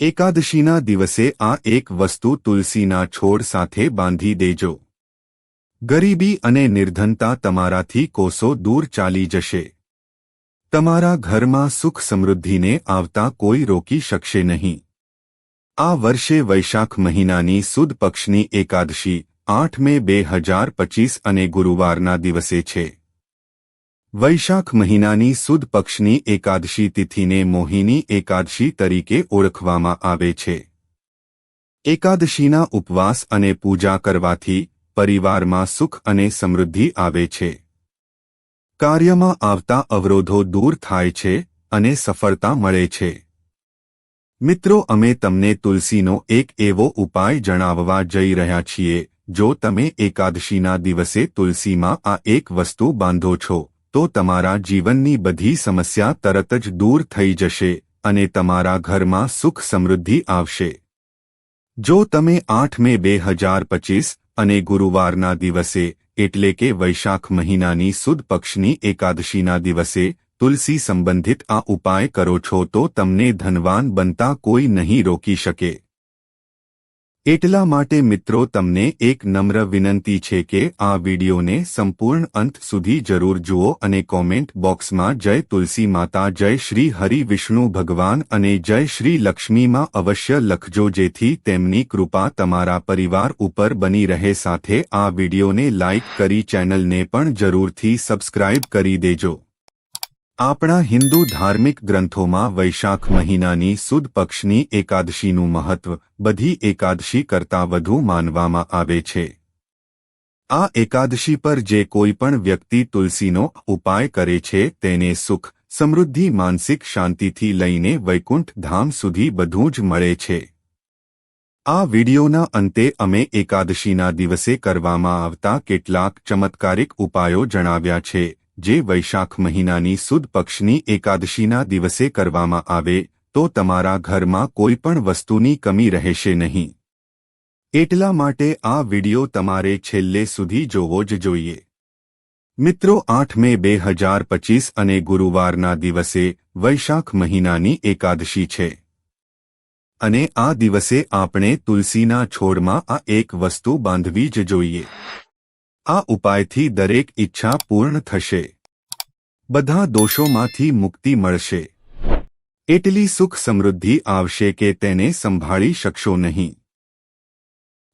એકાદશીના દિવસે આ એક વસ્તુ તુલસીના છોડ સાથે બાંધી દેજો. ગરીબી અને નિર્ધનતા તમારાથી કોસો દૂર ચાલી જશે. તમારા ઘરમાં સુખ સમૃદ્ધિને આવતા કોઈ રોકી શકશે નહીં. આ વર્ષે વૈશાખ મહિનાની સુદ પક્ષની એકાદશી, આઠ મે બે હજાર પચીસ અને ગુરુવારના દિવસે છે. વૈશાખ મહિનાની સુદ પક્ષની એકાદશી તિથિને મોહિની એકાદશી તરીકે ઓળખવામાં આવે છે. એકાદશીના ઉપવાસ અને પૂજા કરવાથી પરિવારમાં સુખ અને સમૃદ્ધિ આવે છે. કાર્યમાં આવતા અવરોધો દૂર થાય છે અને સફળતા મળે છે. મિત્રો, અમે તમને તુલસીનો એક એવો ઉપાય જણાવવા જઈ રહ્યા છીએ, જો તમે એકાદશીના દિવસે તુલસીમાં આ એક વસ્તુ બાંધો છો. તો તમારા જીવનની બધી સમસ્યા તરત જ દૂર થઈ જશે અને તમારા ઘરમાં સુખ સમૃદ્ધિ આવશે. જો તમે આઠ મે બે હજાર પચીસ અને ગુરુવારના દિવસે, એટલે કે વૈશાખ મહિનાની સુદ પક્ષની એકાદશીના દિવસે, તુલસી સંબંધિત આ ઉપાય કરો છો તો તમને ધનવાન બનતા કોઈ નહીં રોકી શકે. એટલા માટે મિત્રો તમને એક નમ્ર વિનંતી છે કે આ વિડીયોને સંપૂર્ણ અંત સુધી જરૂર જુઓ અને કોમેન્ટ બોક્સમાં જય તુલસી માતા, જય શ્રી હરિ વિષ્ણુ ભગવાન અને જય શ્રી લક્ષ્મીમાં અવશ્ય લખજો જેથી તેમની કૃપા તમારા પરિવાર ઉપર બની રહે. સાથે આ વિડીયોને લાઇક કરી ચેનલને પણ જરૂરથી સબસ્ક્રાઇબ કરી દેજો. આપણા હિન્દુ ધાર્મિક ગ્રંથોમાં વૈશાખ મહિનાની સુદ પક્ષની એકાદશીનું મહત્વ બધી એકાદશી કરતાં વધુ માનવામાં આવે છે. આ એકાદશી પર જે કોઈ પણ વ્યક્તિ તુલસીનો ઉપાય કરે છે તેને સુખ, સમૃદ્ધિ, માનસિક શાંતિથી લઈને વૈકુંઠ ધામ સુધી બધું જ મળે છે. આ વિડિયોના અંતે અમે એકાદશીના દિવસે કરવામાં આવતા કેટલાક ચમત્કારિક ઉપાયો જણાવ્યા છે. જે વૈશાખ મહિનાની સુદ પક્ષની એકાદશીના દિવસે કરવામાં આવે, તો તમારા ઘરમાં કોઈ પણ વસ્તુની કમી રહેશે નહીં. એટલા માટે આ વિડિયો તમારે છેલ્લે સુધી જોવો જ જોઈએ. મિત્રો, આઠ મે બે હજાર પચીસ અને ગુરુવારના દિવસે વૈશાખ મહિનાની એકાદશી છે. અને આ દિવસે આપણે તુલસીના છોડમાં આ એક વસ્તુ બાંધવી જ જોઈએ. આ ઉપાયથી દરેક ઈચ્છા પૂર્ણ થશે. બધા દોષોમાંથી મુક્તિ મળશે. એટલી સુખ સમૃદ્ધિ આવશે કે તેને સંભાળી શકશો નહીં.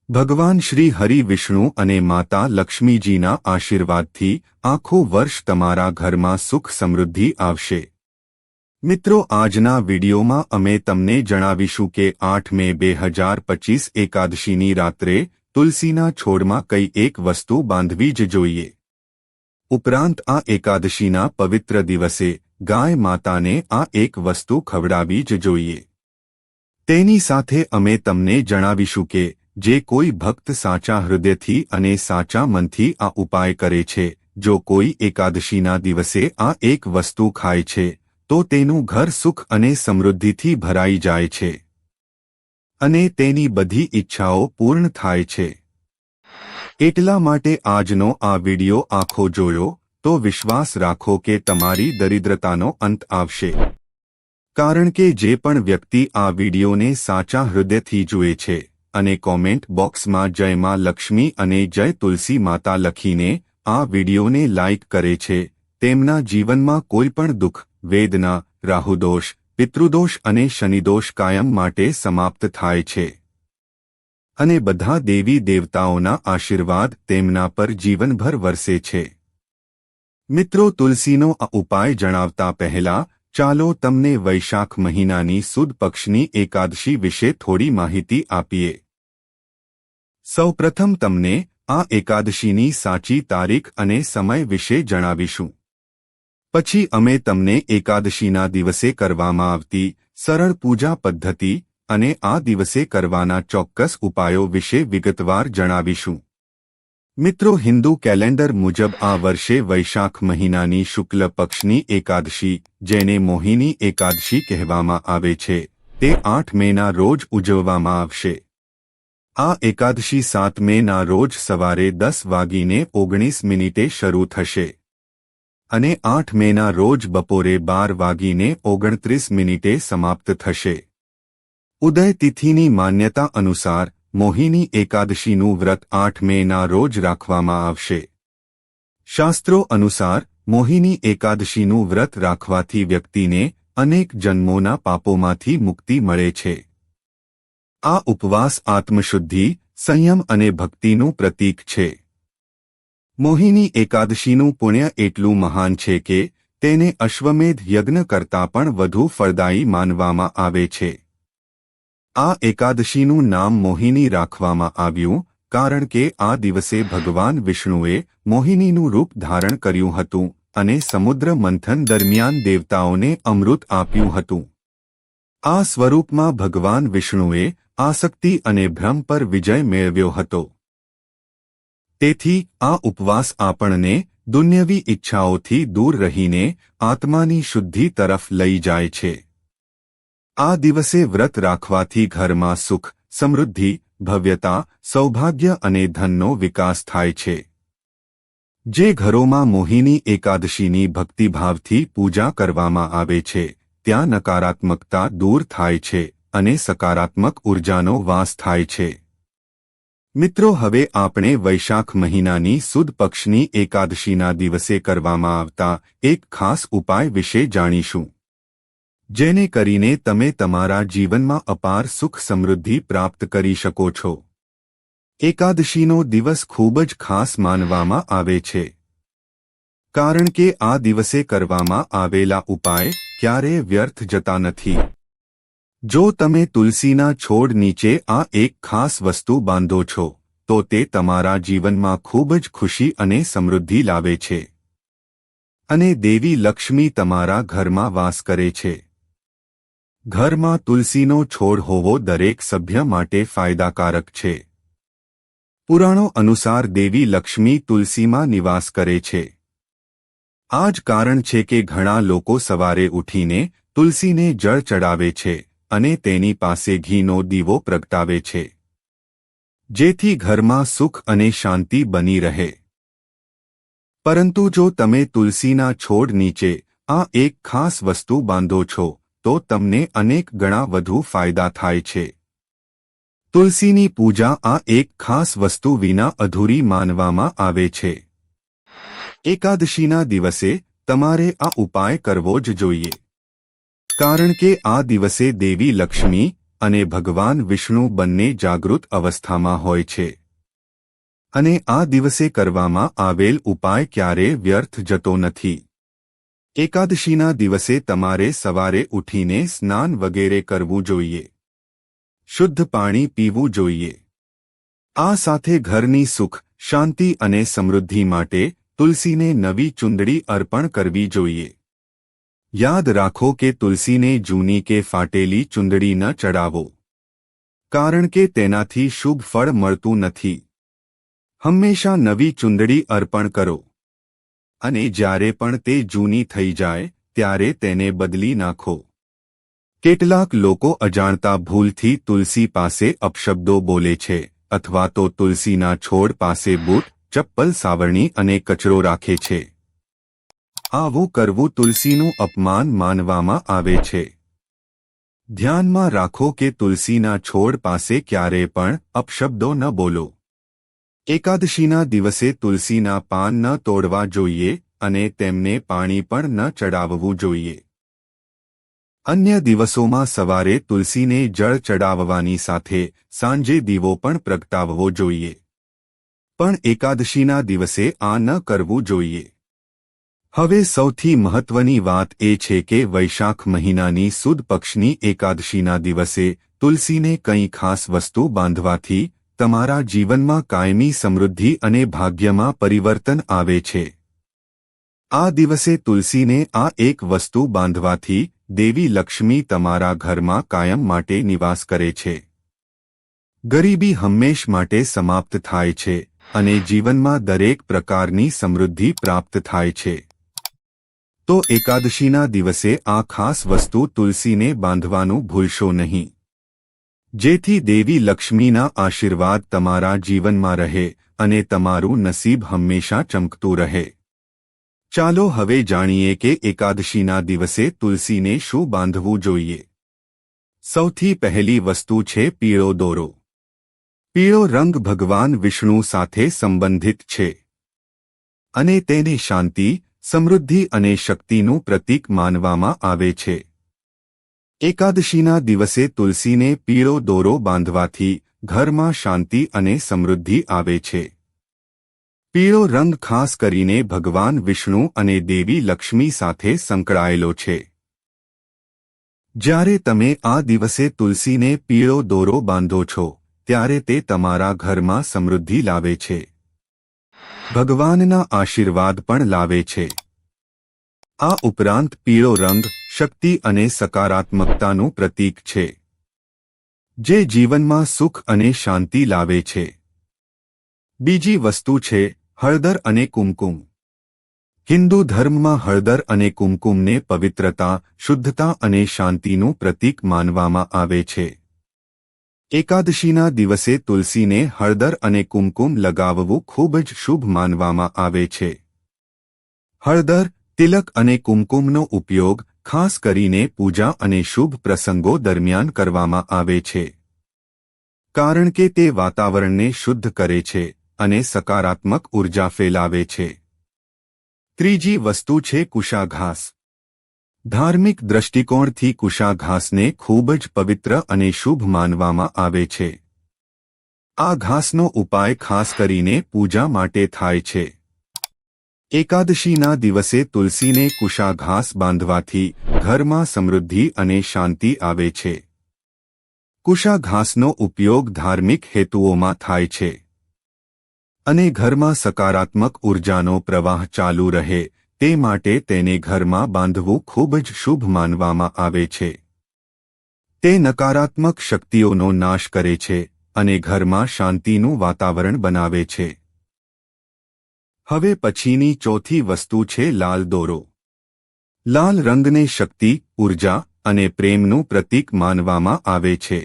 ભગવાન શ્રી હરિ વિષ્ણુ અને માતા લક્ષ્મીજીના આશીર્વાદથી આખું વર્ષ તમારા ઘરમાં સુખ સમૃદ્ધિ આવશે. મિત્રો, આજના વિડીયોમાં અમે તમને જણાવીશું કે આઠ મે બે હજાર પચીસ એકાદશીની રાત્રે તુલસીના છોડમાં કઈ એક વસ્તુ બાંધવી જ જોઈએ. ઉપરાંત આ એકાદશીના પવિત્ર દિવસે ગાય માતાને આ એક વસ્તુ ખવડાવી જ જોઈએ. તેની સાથે અમે તમને જણાવીશું કે, જે કોઈ ભક્ત સાચા હૃદયથી અને સાચા મનથી આ ઉપાય કરે છે, જો કોઈ એકાદશીના દિવસે આ એક વસ્તુ ખાય છે, તો તેનું ઘર સુખ અને સમૃદ્ધિથી ભરાઈ જાય છે. અને તેની બધી ઈચ્છાઓ પૂર્ણ થાય છે. એટલા માટે આજનો આ વિડિયો આખો જોયો, તો વિશ્વાસ રાખો કે તમારી દરિદ્રતાનો અંત આવશે. કારણ કે જે પણ વ્યક્તિ આ વિડિયોને સાચા હૃદયથી જુએ છે, અને કોમેન્ટ બોક્સમાં જય માં લક્ષ્મી અને જય તુલસી માતા લખીને આ વિડિયોને લાઇક કરે છે, તેમના જીવનમાં કોઈ પણ દુઃખ, વેદના, રાહુદોષ પિતૃદોષ અને શનિદોષ કાયમ માટે સમાપ્ત થાય છે. અને બધા દેવી દેવતાઓના આશીર્વાદ તેમના પર જીવનભર વરસે છે. મિત્રો, તુલસીનો આ ઉપાય જણાવતા પહેલા, ચાલો તમને વૈશાખ મહિનાની સુદ પક્ષની એકાદશી વિશે થોડી માહિતી આપીએ. સૌપ્રથમ તમને આ એકાદશીની સાચી તારીખ અને સમય વિશે જણાવીશું. પછી અમે તમને એકાદશીના દિવસે કરવામાં આવતી સરળ પૂજા પદ્ધતિ અને આ દિવસે કરવાના ચોક્કસ ઉપાયો વિશે વિગતવાર જણાવીશું. મિત્રો, હિન્દુ કેલેન્ડર મુજબ આ વર્ષે વૈશાખ મહિનાની શુક્લ પક્ષની એકાદશી, જેને મોહિની એકાદશી કહેવામાં આવે છે, તે આઠ મેના રોજ ઉજવવામાં આવશે. આ એકાદશી સાત મેના રોજ સવારે દસ વાગીને ઓગણીસ મિનિટે શરૂ થશે. અને આઠ મેના રોજ બપોરે બાર વાગીને ઓગણત્રીસ મિનિટે સમાપ્ત થશે. ઉદય તિથિની માન્યતા અનુસાર મોહિની એકાદશીનું વ્રત આઠ મેના રોજ રાખવામાં આવશે. શાસ્ત્રો અનુસાર મોહિની એકાદશીનું વ્રત રાખવાથી વ્યક્તિને અનેક જન્મોના પાપોમાંથી મુક્તિ મળે છે. આ ઉપવાસ આત્મશુદ્ધિ, સંયમ અને ભક્તિનું પ્રતીક છે. મોહિની એકાદશીનું પુણ્ય એટલું મહાન છે કે તેને અશ્વમેધ યજ્ઞ કરતાં પણ વધુ ફળદાયી માનવામાં આવે છે. આ એકાદશીનું નામ મોહિની રાખવામાં આવ્યું કારણ કે આ દિવસે ભગવાન વિષ્ણુએ મોહિનીનું રૂપ ધારણ કર્યું હતું અને સમુદ્ર મંથન દરમિયાન દેવતાઓને અમૃત આપ્યું હતું. આ સ્વરૂપમાં ભગવાન વિષ્ણુએ આસક્તિ અને ભ્રમ પર વિજય મેળવ્યો હતો. તેથી આ ઉપવાસ આપણને દુન્યવી ઈચ્છાઓથી દૂર રહીને આત્માની શુદ્ધિ તરફ લઈ જાય છે. આ દિવસે વ્રત રાખવાથી ઘરમાં સુખ, સમૃદ્ધિ, ભવ્યતા, સૌભાગ્ય અને ધનનો વિકાસ થાય છે. જે ઘરોમાં મોહિની એકાદશીની ભક્તિભાવથી પૂજા કરવામાં આવે છે, ત્યાં નકારાત્મકતા દૂર થાય છે અને સકારાત્મક ઉર્જાનો વાસ થાય છે. મિત્રો, હવે આપણે વૈશાખ મહિનાની સુદ પક્ષની એકાદશીના દિવસે કરવામાં આવતા એક ખાસ ઉપાય વિશે જાણીશું. જેને કરીને તમે તમારા જીવનમાં અપાર સુખ સમૃદ્ધિ પ્રાપ્ત કરી શકો છો. એકાદશીનો દિવસ ખૂબ જ ખાસ માનવામાં આવે છે. કારણ કે આ દિવસે કરવામાં આવેલા ઉપાય ક્યારેય વ્યર્થ જતા નથી. જો તમે તુલસીના છોડ નીચે આ એક ખાસ વસ્તુ બાંધો છો, તો તે તમારા જીવનમાં ખૂબ જ ખુશી અને સમૃદ્ધિ લાવે છે. અને દેવી લક્ષ્મી તમારા ઘરમાં વાસ કરે છે. ઘરમાં તુલસીનો છોડ હોવો દરેક સભ્ય માટે ફાયદાકારક છે. પુરાણો અનુસાર દેવી લક્ષ્મી તુલસીમાં નિવાસ કરે છે. આ જ કારણ છે કે ઘણા લોકો સવારે ઉઠીને તુલસીને જળ ચડાવે છે. અને તેની પાસે ઘીનો દીવો પ્રગટાવે છે. જેથી ઘરમાં સુખ અને શાંતિ બની રહે. પરંતુ જો તમે તુલસીના છોડ નીચે આ એક ખાસ વસ્તુ બાંધો છો, તો તમને અનેક ગણા વધુ ફાયદા થાય છે. તુલસીની પૂજા આ એક ખાસ વસ્તુ વિના અધૂરી માનવામાં આવે છે. એકાદશીના દિવસે તમારે આ ઉપાય કરવો જ જોઈએ. કારણ કે આ દિવસે દેવી લક્ષ્મી અને ભગવાન વિષ્ણુ બંને જાગૃત અવસ્થામાં હોય છે. અને આ દિવસે કરવામાં આવેલ ઉપાય ક્યારે વ્યર્થ જતો નથી. એકાદશીના દિવસે તમારે સવારે ઉઠીને સ્નાન વગેરે કરવું જોઈએ. શુદ્ધ પાણી પીવું જોઈએ. આ સાથે ઘરની સુખ, શાંતિ અને સમૃદ્ધિ માટે તુલસીને નવી ચૂંદડી અર્પણ કરવી જોઈએ. યાદ રાખો કે તુલસીને જૂની કે ફાટેલી ચુંદડી ન ચડાવો. કારણ કે તેનાથી શુભ ફળ મળતું નથી. હંમેશા નવી ચુંદડી અર્પણ કરો. અને જ્યારે પણ તે જૂની થઈ જાય, ત્યારે તેને બદલી નાખો. કેટલાક લોકો અજાણતા ભૂલથી તુલસી પાસે અપશબ્દો બોલે છે, અથવા તો તુલસીના છોડ પાસે બૂટ, ચપ્પલ, સાવરણી અને કચરો રાખે છે. આવું કરવું તુલસીનું અપમાન માનવામાં આવે છે. ધ્યાનમાં રાખો કે તુલસીના છોડ પાસે ક્યારે પણ અપશબ્દો ન બોલો. એકાદશીના દિવસે તુલસીના પાન ન તોડવા જોઈએ અને તેમને પાણી પણ ન ચડાવવું જોઈએ. અન્ય દિવસોમાં સવારે તુલસીને જળ ચડાવવાની સાથે સાંજે દીવો પણ પ્રગટાવવો જોઈએ. પણ એકાદશીના દિવસે આ ન કરવું જોઈએ. હવે સૌથી મહત્વની વાત એ છે કે વૈશાખ મહિનાની સુદ પક્ષની એકાદશીના દિવસે તુલસીને કંઈ ખાસ વસ્તુ બાંધવાથી તમારા જીવનમાં કાયમી સમૃદ્ધિ અને ભાગ્યમાં પરિવર્તન આવે છે. આ દિવસે તુલસીને આ એક વસ્તુ બાંધવાથી દેવી લક્ષ્મી તમારા ઘરમાં કાયમ માટે નિવાસ કરે છે. ગરીબી હંમેશ માટે સમાપ્ત થાય છે અને જીવનમાં દરેક પ્રકારની સમૃદ્ધિ પ્રાપ્ત થાય છે. તો એકાદશીના દિવસે આ ખાસ વસ્તુ તુલસીને બાંધવાનું ભૂલશો નહીં. જેથી દેવી લક્ષ્મીના આશીર્વાદ તમારા જીવનમાં રહે અને તમારું નસીબ હંમેશા ચમકતું રહે. ચાલો હવે જાણીએ કે એકાદશીના દિવસે તુલસીને શું બાંધવું જોઈએ. સૌથી પહેલી વસ્તુ છે પીળો દોરો. પીળો રંગ ભગવાન વિષ્ણુ સાથે સંબંધિત છે. અને તેને શાંતિ સમૃદ્ધિ અને શક્તિનું પ્રતીક માનવામાં આવે છે. એકાદશીના દિવસે તુલસીને પીળો દોરો બાંધવાથી ઘરમાં શાંતિ અને સમૃદ્ધિ આવે છે. પીળો રંગ ખાસ કરીને ભગવાન વિષ્ણુ અને દેવી લક્ષ્મી સાથે સંકળાયેલો છે. જ્યારે તમે આ દિવસે તુલસીને પીળો દોરો બાંધો છો, ત્યારે તે તમારા ઘરમાં સમૃદ્ધિ લાવે છે. ભગવાનના આશીર્વાદ પણ લાવે છે. આ ઉપરાંત પીળો રંગ, શક્તિ અને સકારાત્મકતાનું પ્રતીક છે. જે જીવનમાં સુખ અને શાંતિ લાવે છે. બીજી વસ્તુ છે, હળદર અને કુમકુમ. હિન્દુ ધર્મમાં હળદર અને કુમકુમને પવિત્રતા, શુદ્ધતા અને શાંતિનું પ્રતીક માનવામાં આવે છે. એકાદશીના દિવસે તુલસીને હળદર અને કુમકુમ લગાવવું ખૂબ જ શુભ માનવામાં આવે છે. હળદર, તિલક અને કુમકુમનો ઉપયોગ ખાસ કરીને પૂજા અને શુભ પ્રસંગો દરમિયાન કરવામાં આવે છે. કારણ કે તે વાતાવરણને શુદ્ધ કરે છે અને સકારાત્મક ઊર્જા ફેલાવે છે. ત્રીજી વસ્તુ છે કુશાઘાસ. ધાર્મિક દ્રષ્ટિકોણથી કુશાઘાસને ખૂબ જ પવિત્ર અને શુભ માનવામાં આવે છે. આ ઘાસનો ઉપાય ખાસ કરીને પૂજા માટે થાય છે. એકાદશીના દિવસે તુલસીને કુશાઘાસ બાંધવાથી ઘરમાં સમૃદ્ધિ અને શાંતિ આવે છે. કુશાઘાસનો ઉપયોગ ધાર્મિક હેતુઓમાં થાય છે. અને ઘરમાં સકારાત્મક ઉર્જાનો પ્રવાહ ચાલુ રહે તે માટે તેને ઘરમાં બાંધવું ખૂબ જ શુભ માનવામાં આવે છે. તે નકારાત્મક શક્તિઓનો નાશ કરે છે અને ઘરમાં શાંતિનું વાતાવરણ બનાવે છે. હવે પછીની ચોથી વસ્તુ છે લાલ દોરો. લાલ રંગને શક્તિ, ઊર્જા અને પ્રેમનું પ્રતીક માનવામાં આવે છે.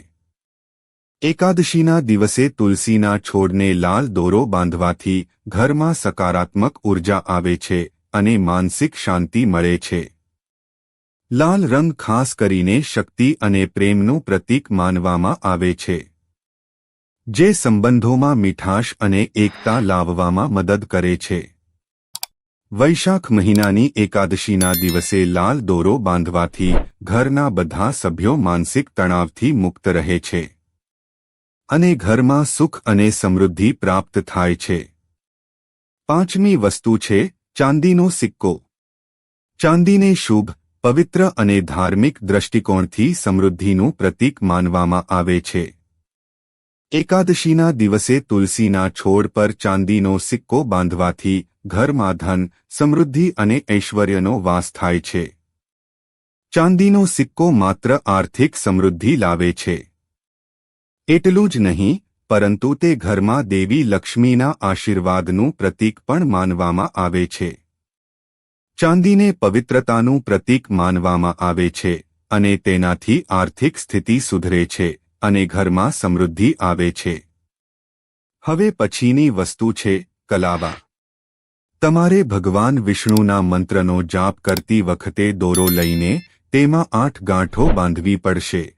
એકાદશીના દિવસે તુલસીના છોડને લાલ દોરો બાંધવાથી ઘરમાં સકારાત્મક ઊર્જા આવે છે અને માનસિક શાંતિ મળે છે. લાલ રંગ ખાસ કરીને શક્તિ અને પ્રેમનું પ્રતીક માનવામાં આવે છે. જે સંબંધોમાં મીઠાશ અને એકતા લાવવામાં મદદ કરે છે. વૈશાખ મહિનાની એકાદશીના દિવસે લાલ દોરો બાંધવાથી ઘરના બધા સભ્યો માનસિક તણાવથી મુક્ત રહે છે. અને ઘરમાં સુખ અને સમૃદ્ધિ પ્રાપ્ત થાય છે. પાંચમી વસ્તુ છે ચાંદીનો સિક્કો. ચાંદીને શુભ, પવિત્ર અને ધાર્મિક દ્રષ્ટિકોણથી સમૃદ્ધિનું પ્રતીક માનવામાં આવે છે. એકાદશીના દિવસે તુલસીના છોડ પર ચાંદીનો સિક્કો બાંધવાથી ઘરમાં ધન, સમૃદ્ધિ અને ઐશ્વર્યનો વાસ થાય છે. ચાંદીનો સિક્કો માત્ર આર્થિક સમૃદ્ધિ લાવે છે. એટલું જ નહીં પરંતુ તે ઘરમાં દેવી લક્ષ્મીના આશીર્વાદનું પ્રતીક પણ માનવામાં આવે છે. ચાંદીને પવિત્રતાનું પ્રતીક માનવામાં આવે છે અને તેનાથી આર્થિક સ્થિતિ સુધરે છે અને ઘરમાં સમૃદ્ધિ આવે છે. હવે પછીની વસ્તુ છે કલાવા. તમારે ભગવાન વિષ્ણુના મંત્રનો જાપ કરતી વખતે દોરો લઈને તેમાં આઠ ગાંઠો બાંધવી પડશે.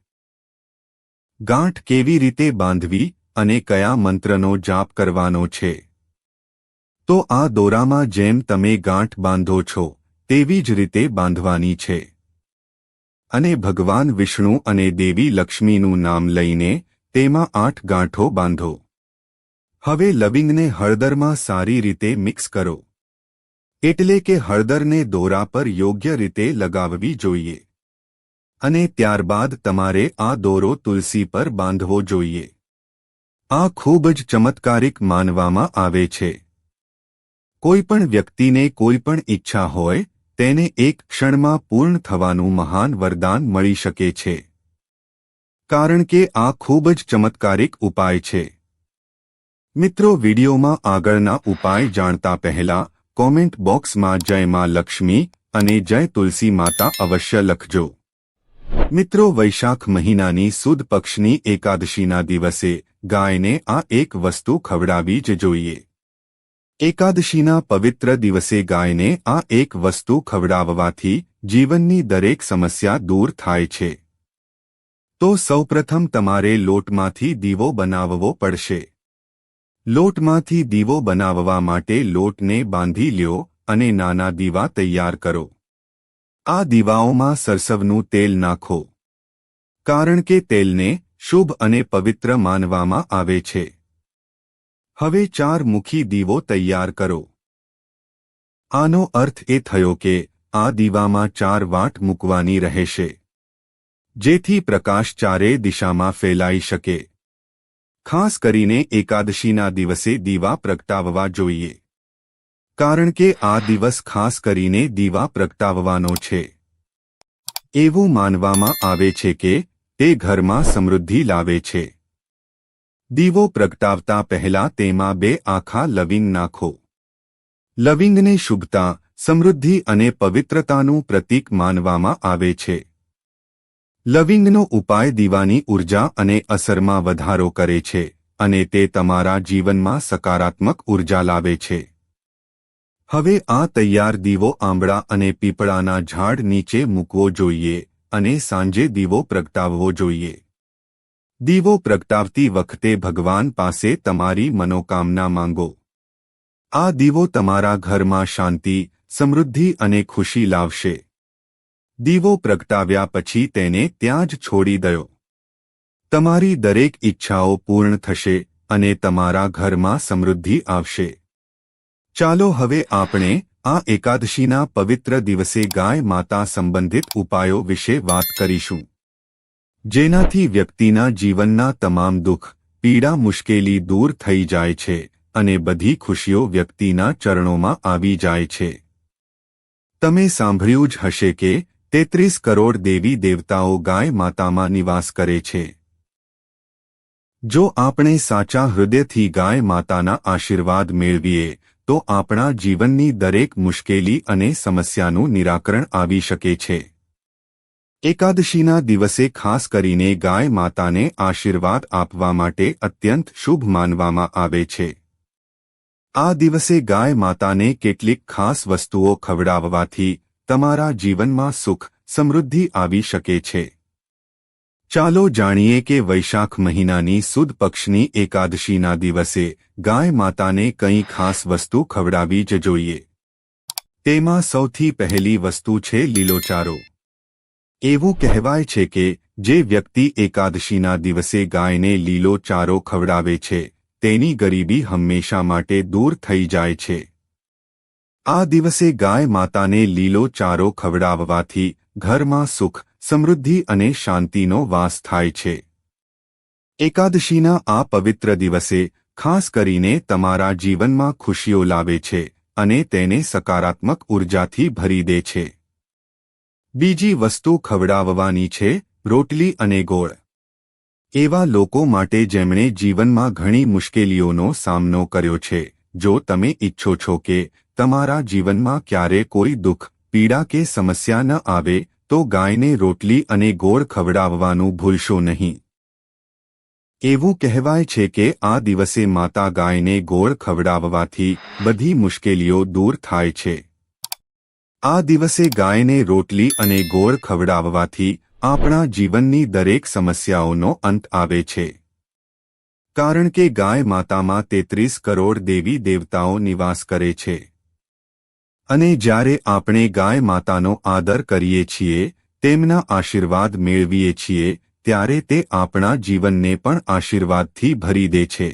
ગાંઠ કેવી રીતે બાંધવી? અને કયા મંત્રનો જાપ કરવાનો છે? તો આ દોરામાં જેમ તમે ગાંઠ બાંધો છો, તેવી જ રીતે બાંધવાની છે. અને ભગવાન વિષ્ણુ અને દેવી લક્ષ્મીનું નામ લઈને તેમાં આઠ ગાંઠો બાંધો. હવે લવિંગને હળદરમાં સારી રીતે મિક્સ કરો. એટલે કે હળદરને દોરા પર યોગ્ય રીતે લગાવવી જોઈએ. અને ત્યારબાદ તમારે આ દોરો તુલસી પર બાંધવો જોઈએ. આ ખૂબ જ ચમત્કારિક માનવામાં આવે છે. કોઈપણ વ્યક્તિને કોઈપણ ઈચ્છા હોય, તેને એક ક્ષણમાં પૂર્ણ થવાનું મહાન વરદાન મળી શકે છે. કારણ કે આ ખૂબ જ ચમત્કારિક ઉપાય છે. મિત્રો, વિડીયોમાં આગળના ઉપાય જાણતા પહેલા કોમેન્ટ બોક્સમાં જય માં લક્ષ્મી અને જય તુલસી માતા અવશ્ય લખજો. મિત્રો, વૈશાખ મહિનાની સુદ પક્ષની એકાદશીના દિવસે ગાયને આ એક વસ્તુ ખવડાવી જ જોઈએ. એકાદશીના પવિત્ર દિવસે ગાયને આ એક વસ્તુ ખવડાવવાથી જીવનની દરેક સમસ્યા દૂર થાય છે. તો સૌપ્રથમ તમારે લોટમાંથી દીવો બનાવવો પડશે. લોટમાંથી દીવો બનાવવા માટે લોટને બાંધી લ્યો અને નાના દીવા તૈયાર કરો. આ દીવાઓમાં સરસવનું તેલ નાખો. કારણ કે તેલને શુભ અને પવિત્ર માનવામાં આવે છે. હવે ચાર મુખી દીવો તૈયાર કરો. આનો અર્થ એ થયો કે આ દીવામાં ચાર વાટ મૂકવાની રહેશે. જેથી પ્રકાશ ચારે દિશામાં ફેલાઈ શકે. ખાસ કરીને એકાદશીના દિવસે દીવા પ્રગટાવવા જોઈએ. કારણ કે આ દિવસ ખાસ કરીને દીવા પ્રગટાવવાનો છે. એવું માનવામાં આવે છે કે તે ઘરમાં સમૃદ્ધિ લાવે છે. દીવો પ્રગટાવતા પહેલા તેમાં બે આખા લવિંગ નાખો. લવિંગને શુભતા, સમૃદ્ધિ અને પવિત્રતાનું પ્રતીક માનવામાં આવે છે. લવિંગનો ઉપાય દીવાની ઊર્જા અને અસરમાં વધારો કરે છે અને તે તમારા જીવનમાં સકારાત્મક ઊર્જા લાવે છે. હવે આ તૈયાર દીવો આંબળા અને પીપળાના ઝાડ નીચે મૂકવો જોઈએ અને સાંજે દીવો પ્રગટાવવો જોઈએ. દીવો પ્રગટાવતી વખતે ભગવાન પાસે તમારી મનોકામના માંગો. આ દીવો તમારા ઘરમાં શાંતિ, સમૃદ્ધિ અને ખુશી લાવશે. દીવો પ્રગટાવ્યા પછી તેને ત્યાં જ છોડી દયો. તમારી દરેક ઈચ્છાઓ પૂર્ણ થશે અને તમારા ઘરમાં સમૃદ્ધિ આવશે. ચાલો હવે આપણે આ એકાદશીના પવિત્ર દિવસે ગાય માતા સંબંધિત ઉપાયો વિશે વાત કરીશું. જેનાથી વ્યક્તિના જીવનના તમામ દુઃખ, પીડા, મુશ્કેલી દૂર થઈ જાય છે અને બધી ખુશીઓ વ્યક્તિના ચરણોમાં આવી જાય છે. તમે સાંભળ્યું જ હશે કે તેત્રીસ કરોડ દેવી દેવતાઓ ગાય માતામાં નિવાસ કરે છે. જો આપણે સાચા હૃદયથી ગાય માતાના આશીર્વાદ મેળવીએ તો આપણા જીવનની દરેક મુશ્કેલી અને સમસ્યાનું નિરાકરણ આવી શકે છે. એકાદશીના દિવસે ખાસ કરીને ગાય માતાને આશીર્વાદ આપવા માટે અત્યંત શુભ માનવામાં આવે છે. આ દિવસે ગાય માતાને કેટલીક ખાસ વસ્તુઓ ખવડાવવાથી તમારા જીવનમાં સુખ, સમૃદ્ધિ આવી શકે છે. ચાલો જાણીએ કે વૈશાખ મહિનાની સુદ પક્ષની એકાદશીના દિવસે ગાય માતાને કંઈ ખાસ વસ્તુ ખવડાવી જ જોઈએ. તેમાં સૌથી પહેલી વસ્તુ છે લીલોચારો. એવું કહેવાય છે કે જે વ્યક્તિ એકાદશીના દિવસે ગાયને લીલો ચારો ખવડાવે છે, તેની ગરીબી હંમેશા માટે દૂર થઈ જાય છે. આ દિવસે ગાય માતાને લીલો ચારો ખવડાવવાથી ઘરમાં સુખ સમૃદ્ધિ અને શાંતિનો વાસ થાય છે. એકાદશીના આ પવિત્ર દિવસે ખાસ કરીને તમારા જીવનમાં ખુશીઓ લાવે છે અને તેને સકારાત્મક ઉર્જાથી ભરી દે છે. બીજી વસ્તુ ખવડાવવાની છે, રોટલી અને ગોળ. એવા લોકો માટે જેમણે જીવનમાં ઘણી મુશ્કેલીઓનો સામનો કર્યો છે, જો તમે ઈચ્છો છો કે તમારા જીવનમાં ક્યારે કોઈ દુઃખ, પીડા કે સમસ્યા ન આવે તો ગાયને રોટલી અને ગોળ ખવડાવવાનું ભૂલશો નહીં. એવું કહેવાય છે કે આ દિવસે માતા ગાયને ગોળ ખવડાવવાથી બધી મુશ્કેલીઓ દૂર થાય છે. આ દિવસે ગાયને રોટલી અને ગોળ ખવડાવવાથી આપણા જીવનની દરેક સમસ્યાઓનો અંત આવે છે. કારણ કે ગાય માતામાં તેત્રીસ કરોડ દેવી દેવતાઓ નિવાસ કરે છે. અને જ્યારે આપણે ગાય માતાનો આદર કરીએ છીએ, તેમના આશીર્વાદ મેળવીએ છીએ, ત્યારે તે આપણા જીવનને પણ આશીર્વાદથી ભરી દે છે.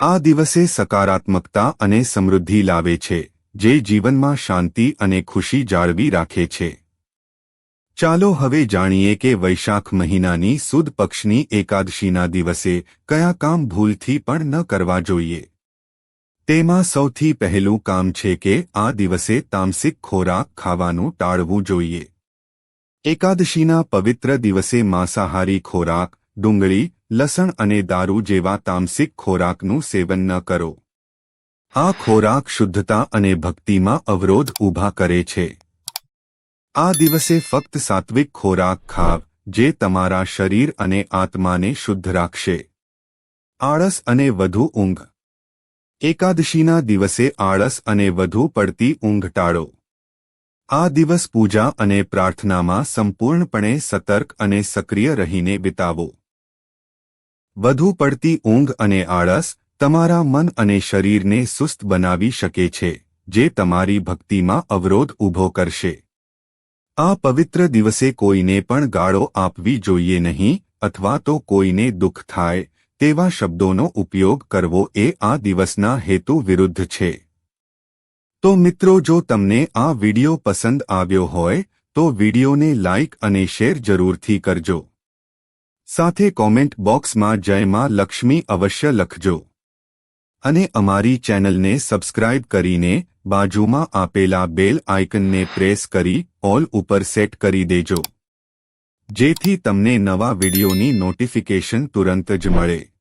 આ દિવસે સકારાત્મકતા અને સમૃદ્ધિ લાવે છે, જે જીવનમાં શાંતિ અને ખુશી જાળવી રાખે છે. ચાલો હવે જાણીએ કે વૈશાખ મહિનાની સુદ પક્ષની એકાદશીના દિવસે કયા કામ ભૂલથી પણ ન કરવા જોઈએ. તેમાં સૌથી પહેલું કામ છે કે આ દિવસે તામસિક ખોરાક ખાવાનું ટાળવું જોઈએ. એકાદશીના પવિત્ર દિવસે માંસાહારી ખોરાક, ડુંગળી, લસણ અને દારૂ જેવા તામસિક ખોરાકનું સેવન ન કરો. આ ખોરાક શુદ્ધતા અને ભક્તિમાં અવરોધ ઊભા કરે છે. આ દિવસે ફક્ત સાત્વિક ખોરાક ખાવ, જે તમારા શરીર અને આત્માને શુદ્ધ રાખશે. આળસ અને વધુ ઊંઘ. એકાદશીના દિવસે આળસ અને વધુ પડતી ઊંઘ ટાળો. આ દિવસ પૂજા અને પ્રાર્થનામાં સંપૂર્ણપણે સતર્ક અને સક્રિય રહીને વિતાવો. વધુ પડતી ઊંઘ અને આળસ તમારા મન અને શરીરને સુસ્ત બનાવી શકે છે, જે તમારી ભક્તિમાં અવરોધ ઊભો કરશે. આ પવિત્ર દિવસે કોઈને પણ ગાળો આપવી જોઈએ નહીં, અથવા તો કોઈને દુઃખ થાય તેવા શબ્દોનો ઉપયોગ કરવો એ આ દિવસના હેતુ વિરુદ્ધ છે. તો મિત્રો, જો તમને આ વિડિયો પસંદ આવ્યો હોય, તો વિડિયોને લાઇક અને શેર જરૂરથી કરજો. સાથે કોમેન્ટ બોક્સમાં જય માં લક્ષ્મી અવશ્ય લખજો. અને અમારી ચેનલને સબસ્ક્રાઇબ કરીને બાજુમાં આપેલા બેલ આઇકનને પ્રેસ કરી ઓલ ઉપર સેટ કરી દેજો. જેથી તમને નવા વિડિયોની નોટિફિકેશન તુરંત જ મળે.